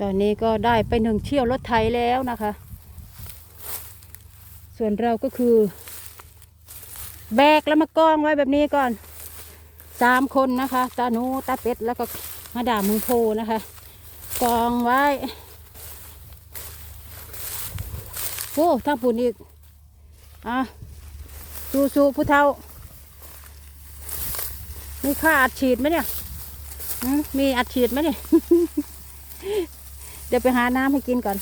ตอนนี้ก็ได้ไปหนึ่งเที่ยวรถไถแล้วนะคะ ส่วนเราก็คือ แบกแล้วมากองไว้แบบนี้ก่อนสามคนนะคะตาหนูตาเป็ดแล้วก็มาดามือโพนะคะ กองไว้โอ้ทางปุ่นอีกอะสู้สู้ผู้เฒ่ามีค่าอัดฉีดไหมเนี่ยมมีอัดฉีดไหมเนี่ย เดี๋ยวไปหาน้ำให้กินก่อน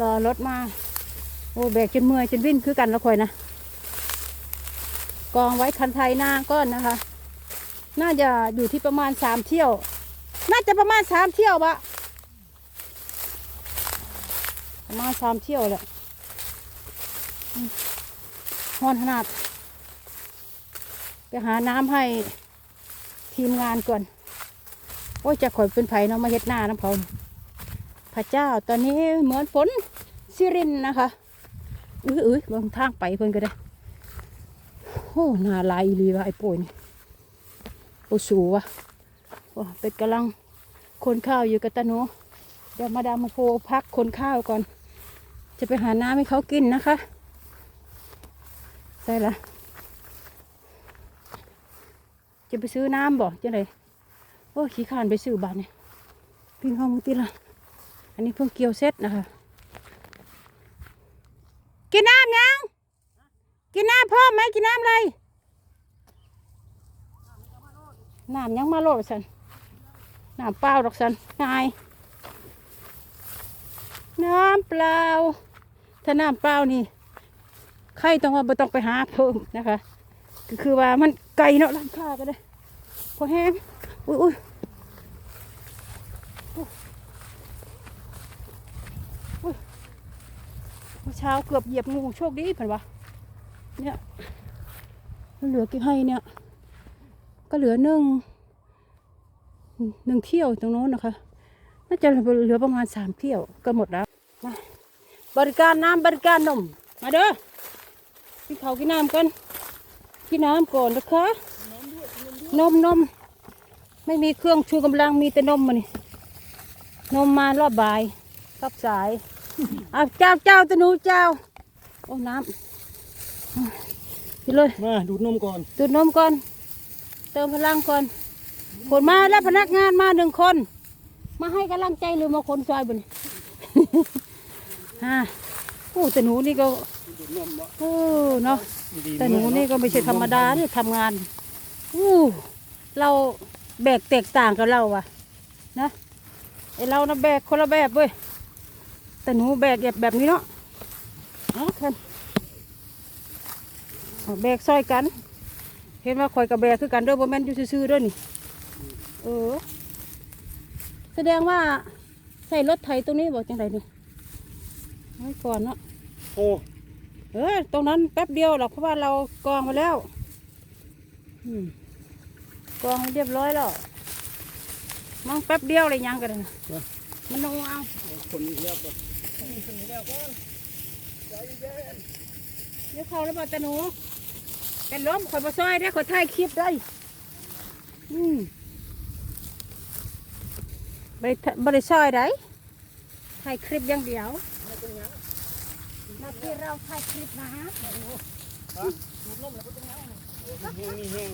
รอรถมา โอ้แบกจนเมื่อยจนวิ่นคือกันแล้วคอยนะ กองไว้คันไทยหน้าก้อนนะคะ น่าจะอยู่ที่ประมาณสามเที่ยว น่าจะประมาณสามเที่ยวบะประมาณสามเที่ยวแหละอืมฮอนขนาด ไปหาน้ำให้ทีมงานก่อน โอ้ยจะข่อยเป็นไผ่เนาะมาเฮ็ดหน้าน้ำเขาพระเจ้าตอนนี้เหมือนฝนซิรินนะคะอุ้ยอุ้ยบางทางไปเพิ่นก็ได้โอ้หน้าลายอีหลีวะไอ้ป่วยนี่โอ้สูวะโอ้เป็ดกำลังคนข้าวอยู่กับตาหนูเดี๋ยวมาดามมาโพพักคนข้าวก่อน จะไปหาน้ำให้เขากินนะคะใช่ละจะไปซื้อน้ำบ่จะไหน อ้ขี้ขานไปซื้อบาทเนี่ยปิ้งห้องมึงติละอันนี้เพิ่งเกี่ยวเสร็จนะคะ กินน้ำยัง กินน้ำพ่อไหมกินน้ำอะไรน้ำยังมาโลดสันน้ำเปล่าดอกสันนายน้ำเปล่า ถ้าน้ำเปล่านี่ใครต้องว่าต้องไปหาเพิ่มนะคะ ก็คือว่ามันไกลเนาะร้านค้าก็ได้พอแห้งอุ้ยอุ้ยอุ้ยอุ้ย เมื่อเช้าเกือบเหยียบงูโชคดีเผ่นวะเนี่ยเหลือกี่ให้เนี่ย ก็เหลือหนึ่งหนึ่งเที่ยวตรงโน้นนะคะน่าจะเหลือประมาณสามเที่ยวก็หมดแล้วมาบริการน้ำบริการนม มาเด้อกินข้ากินน้ำกันกินน้ำก่อนนะคะนมนมไม่มีเครื่องชูกำลังมีแต่นมมานี่ นมมารอบบ่ายรับสายเอาเจ้าเจ้าตะหนูเจ้า โอ้น้ำกินเลย มาดูดนมก่อนตื่นนมก่อน เติมพลังก่อนคนมาแล้วพนักงานมาหนึ่งคน มาให้กำลังใจหรือมาคนซอยบุญฮ่าโอ้แต่หนูนี่ก็ดูดนมวะโอ้เนาะดีแต่หนูนี่ก็ไม่ใช่ธรรมดาเนี่ยทำงานอู้เราแบกแตกต่างกับเราอะนะ ไอเรานะแบกคนละแบบเว้ยแต่หนูแบกแบบแบบนี้เนาะเอาคันเอาแบกซอยกัน เห็นว่าคอยกับแบกคือกันเด้อบ่แม่นอยู่ซื่อๆเด้อนี่เออแสดงว่าใส่รถไถตรงนี้บอกจังไรนี่ไว้ก่อนเนาะโอ้เออตรงนั้นแป๊บเดียวหรอกเพราะว่าเรากองมาแล้วอืมกองเรียบร้อยแล้ว มันแป๊บเดียวเลยยังกันนะมันลงเอาคนนี้แล้วก็เดี๋ยวเขาแล้วบอกตาหนูเป็นล้มคอยมาซอยได้คอยถ่ายคลิปได้อืมบริบริซอยได้ถ่ายคลิปอย่างเดียวหนาที่เราถ่ายคลิปนะดูดนมแล้วก็ต้องเอามีแห้งมีแห้ง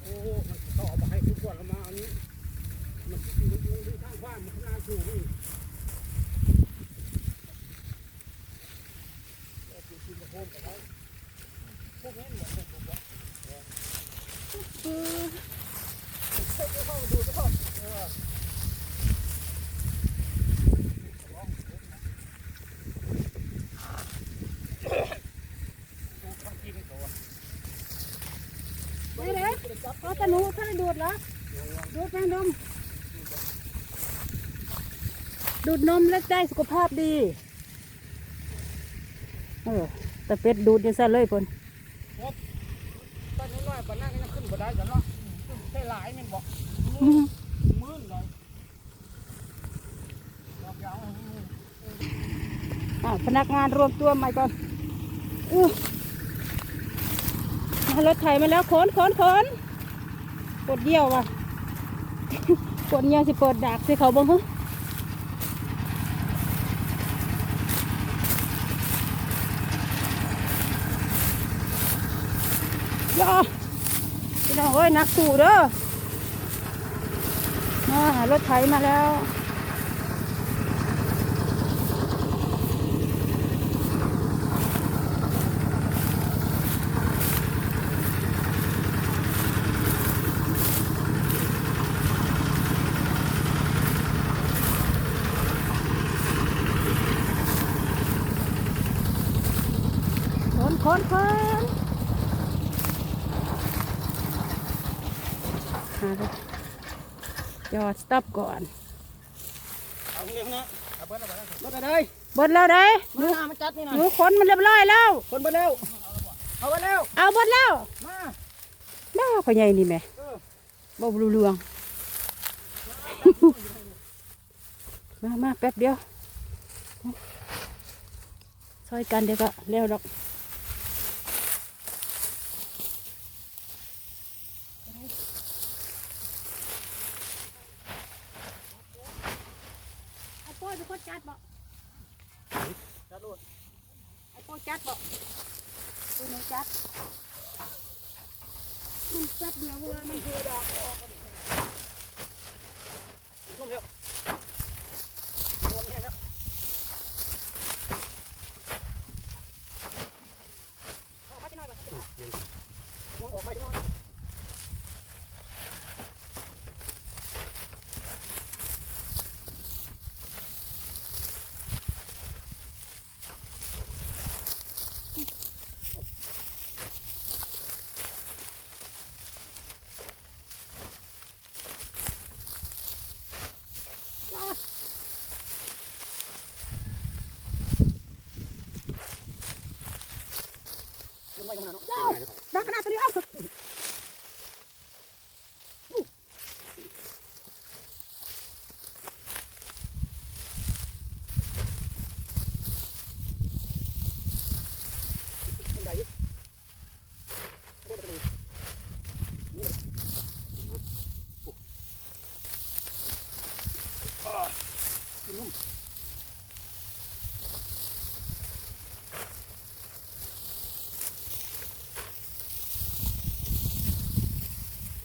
โอ้มันต่อมาให้ทุกคนแล้วมาอันนี้ มันอยู่มันอยู่ที่ข้างบ้านมันข้างหน้าชูนี่ ไม่เด้ เพราะตาหนูถ้าได้ดูดเหรอ ดูดแมงนมดูดนมแล้วได้สุขภาพดี เออ แต่เป็ดดูดยังสั่นเลยเพิ่นตอนนี้น้อยปานนั้นก็ยังขึ้นบ่ได้กันเนาะได้หลายแม่นบ่อืมมื่นเลยดอกยาวอะพนักงานรวมตัวใหม่ก่อนอู้มารถไถมาแล้วขนขนขน ปวดเยี่ยวว่ะปวดเยี่ยวสิเปิดดากสิเขาบ้งฮะย่อพี่น้องเอ้ยนักสู่เด้อมารถไถมาแล้ว คนคนคนหาเลย จอดสต็อปก่อนเอาเงี้ยนะเอาเบิ้ลเอาไปแล้วเบิ้ลอะไรบดแล้วได้หมานูหามันจัดนี่นะหนูขนมันเรียบร้อยแล้วคนเบิ้ลเร็วเอาไปเร็วเอาบดแล้วมาบ้าพ่อใหญ่นี่แม่เออบ่รู้เรื่องมามาแป๊บเดียวซอยกันเดี๋ยวก็แล้วดอกไอ้โป้ยเป็นคนจัดบ่ จัดดไอ้พวกจัดบ่ดูหนูจัดมันจัดเดียวเวลามันเหือดอกออกลงเดี๋ยวลงเร็วออกไปหน่อยออกไปหน่อย ดักขนาดตัวนี้เอ้า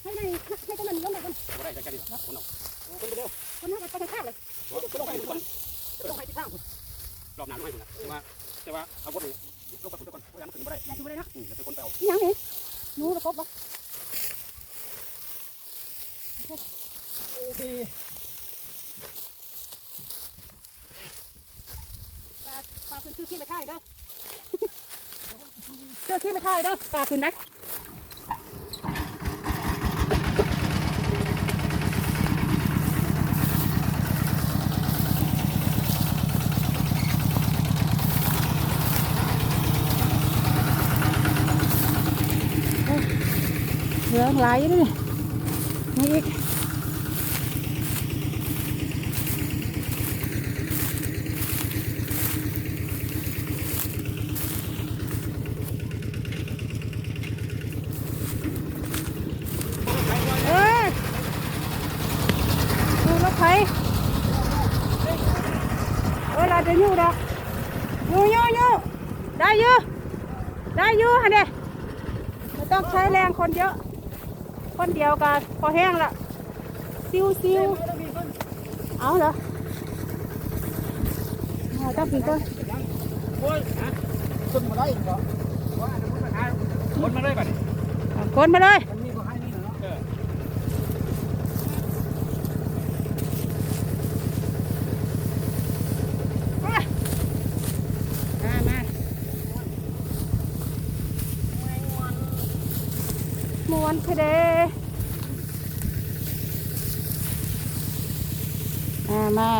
ให้ในให้ตัวมันล้มไปคน บ่ได้จัดกาคนเอาคนไปเร็วคนนั้นไปทางข้างเลยลงไปคนลงไปที่ข้างคุณรอบหน้าลงให้คุณนะแต่ว่าแต่ว่าเอาบดเลยลงไปคุณก่อนเพยาะยามขึ้นไม่ได้อย่าชูเลยนะอืมเดี๋ยวคนไปเอายังนี่หนูระกบบ่โอเคปลาปลาขึ้นชื่อขี้ไปท่ายเด้อเจอขี้ไปท่ายเด้อปลาขึ้นนะ เหลืองไหลเลยนี่อีกเอ้ยดูรถไฟเออเราจะอยู่ดอกอยู่อยู่อยู่ได้อยู่ได้อยู่ฮะเนี่ยไม่ต้องใช้แรงคนเยอะ คนเดียวกันพอแห้งละซิวซิวเอาเหรอเอาตั้งปีก่อนโอ้ยฮะคนมาได้อีกเหรอว่าอันนั้นมันหาคนมาได้ป่ะนี่เอาคนมาเลยมันมีก็ให้นี่เนาะเออมามามาม้วนเพเด มา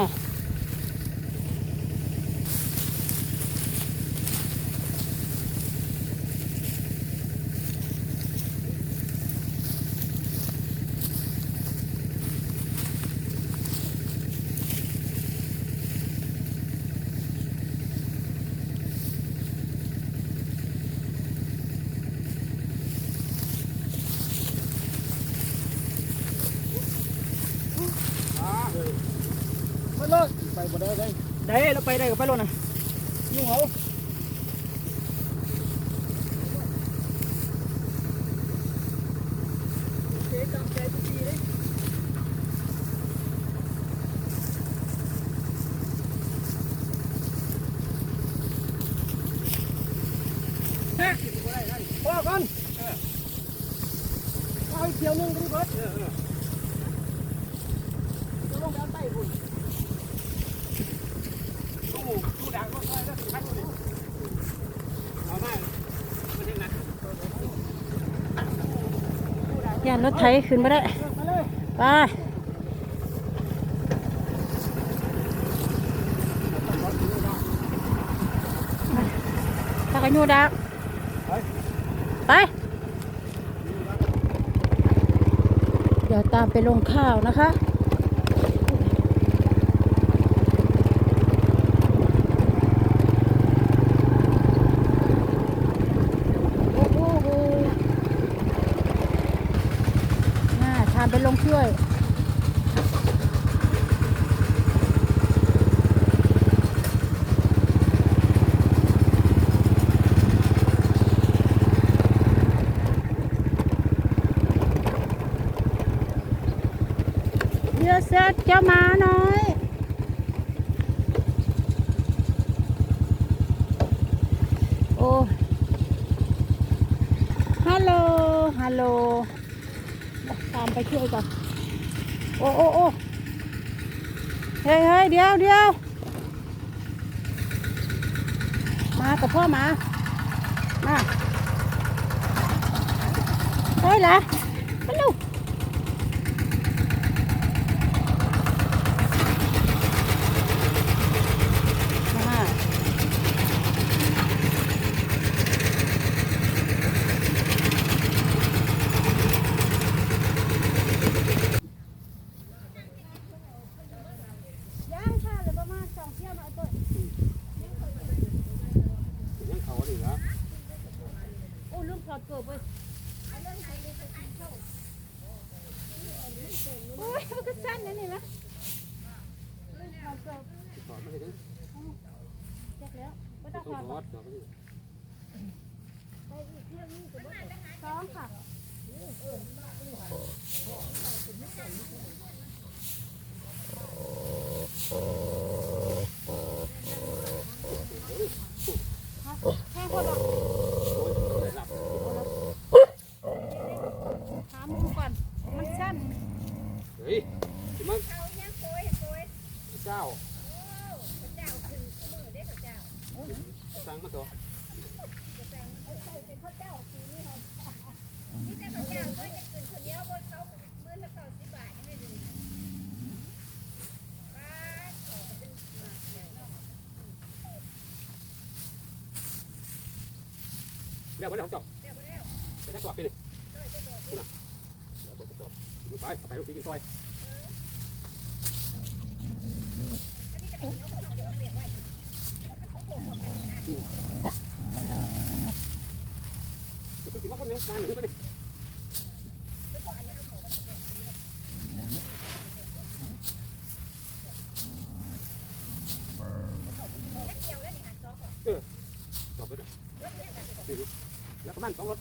มาบ่ได้ได้ได้เราไปได้ก็ไปรถ ยแล้วสิครับตู้เอามาไม่ใช่นัดย่ารถไถขึ้นมาได้มาเลยไปกันยูดักไป เดี๋ยวตามไปลงข้าวนะคะ โอ้โหน่าทานไปลงช่วย เรือเจ้าหมาน้อย โอ้ฮัลโหลฮัลโหลตามไปช่วยก่อน โอ้โอ้โอ้เฮ้ยเฮ้ยเดี๋ยวเดี๋ยวมากับพ่อมา มาเฮ้ยล่ะลูกมา ย่างค่ะหรือประมาณสองเที่ยวหน่อยเปิด ยังเขาดิครับ โอ้ลืมถอ ดเกิบเว้ยโอ้ยมันก็สั้นนะนี่นะลืมถอดเกิบถอดไม่ได้เจ็บแล้วไม่ต้องถอดถอดถอดไม่ได้สองค่ะแค่คนละ โอ้ยได้รับ ถามมึงก่อน มันสั้น เฮ้ยสิมันเจ้าสั่งมาตัว เดี๋ยวไปเดี๋ยวจบไปได้กลับไปเลยไปไปลูกพี่กินซอยกินมาคนนึงมาหนึ่งไปดิจบไปเลย แล้วก็มันสองรถ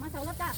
มาสองรถจ้ะ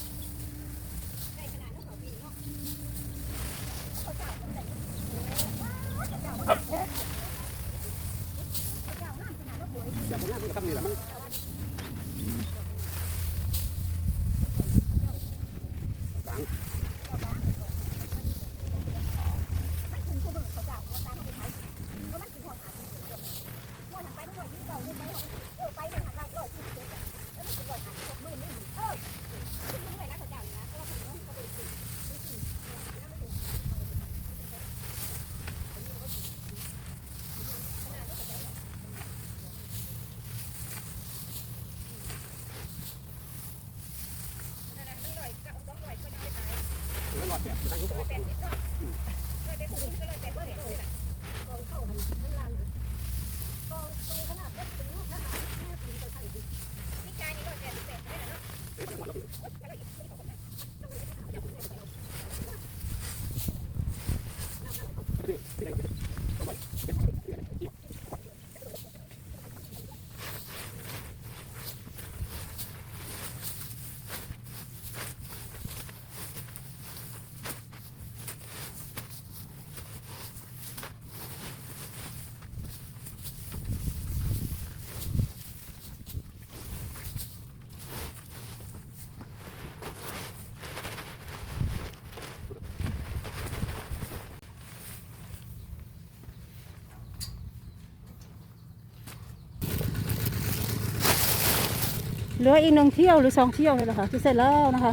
เหลืออีกหนึ่งเที่ยวหรือสองเที่ยวเลยเหรอคะจะเสร็จแล้วนะคะ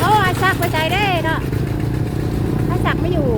โอ้ไอ้ซักไปใจได้เนาะไอ้ซักไม่อยู่